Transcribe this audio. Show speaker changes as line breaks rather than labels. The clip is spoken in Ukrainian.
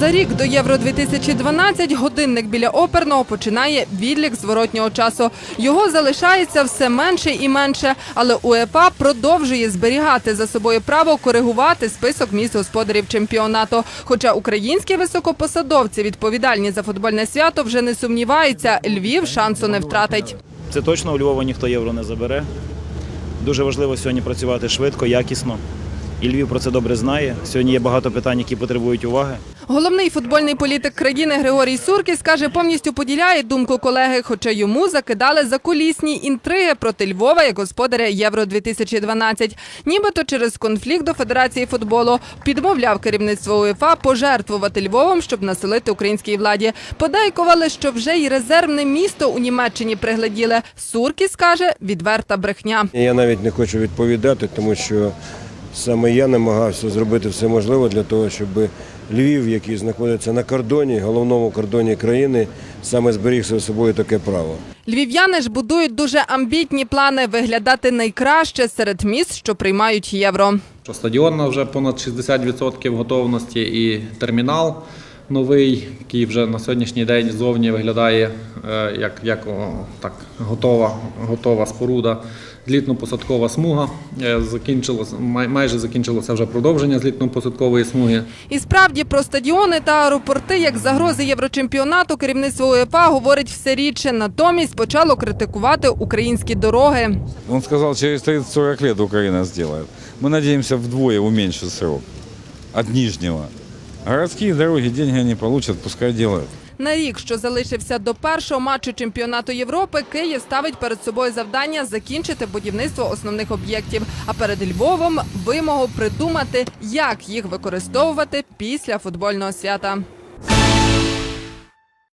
За рік до Євро 2012 годинник біля оперного починає відлік зворотнього часу. Його залишається все менше і менше, але УЕФА продовжує зберігати за собою право коригувати список міст господарів чемпіонату. Хоча українські високопосадовці, відповідальні за футбольне свято, вже не сумніваються, Львів шансу не втратить.
Це точно у Львова ніхто євро не забере. Дуже важливо сьогодні працювати швидко, якісно. І Львів про це добре знає. Сьогодні є багато питань, які потребують уваги.
Головний футбольний політик країни Григорій Суркіс каже, повністю поділяє думку колеги, хоча йому закидали закулісні інтриги проти Львова як господаря Євро 2012 Нібито через конфлікт до Федерації футболу підмовляв керівництво УЄФА пожертвувати Львовом, щоб населити українській владі. Подейкували, що вже й резервне місто у Німеччині пригляділи. Суркіс каже, відверта брехня.
Я навіть не хочу відповідати, тому що саме я намагався зробити все можливе для того, щоб Львів, який знаходиться на кордоні, головному кордоні країни, саме зберіг за собою таке право.
Львів'яни ж будують дуже амбітні плани виглядати найкраще серед міст, що приймають євро.
Стадіон вже понад 60% готовності і термінал новий, який вже на сьогоднішній день зовні виглядає е, як, як о, так, готова, готова споруда. Злітно-посадкова смуга е, закінчилось, май- майже закінчилося вже продовження злітно-посадкової смуги.
І справді про стадіони та аеропорти як загрози єврочемпіонату керівництво УЄФА говорить все рідше. Натомість почало критикувати українські дороги.
Он сказал, через 30-40 лет Украина сделает. Мы надеемся вдвое уменьшить срок от нижнего. Городские дороги деньги не получат, пускай делают.
На рік, що залишився до першого матчу чемпіонату Європи, Київ ставить перед собою завдання закінчити будівництво основних об'єктів. А перед Львовом вимогу придумати, як їх використовувати після футбольного свята.